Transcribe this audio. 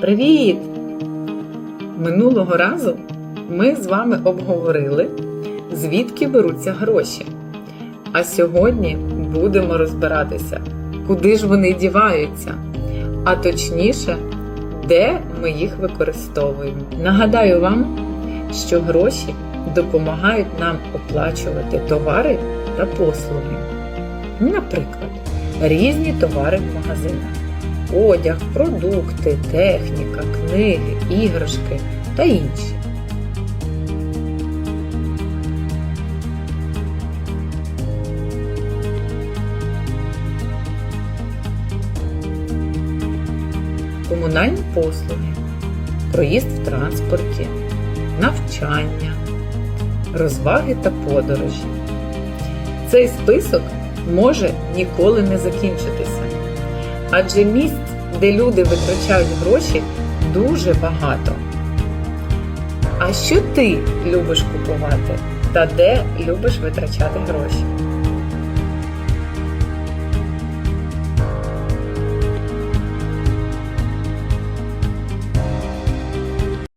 Привіт! Минулого разу ми з вами обговорили, звідки беруться гроші. А сьогодні будемо розбиратися, куди ж вони діваються, а точніше, де ми їх використовуємо. Нагадаю вам, що гроші допомагають нам оплачувати товари та послуги. Наприклад, різні товари в магазинах одяг, продукти, техніка, книги, іграшки та інші. Комунальні послуги, проїзд в транспорті, навчання, розваги та подорожі. Цей список може ніколи не закінчитися адже місць, де люди витрачають гроші, дуже багато. А що ти любиш купувати та де любиш витрачати гроші?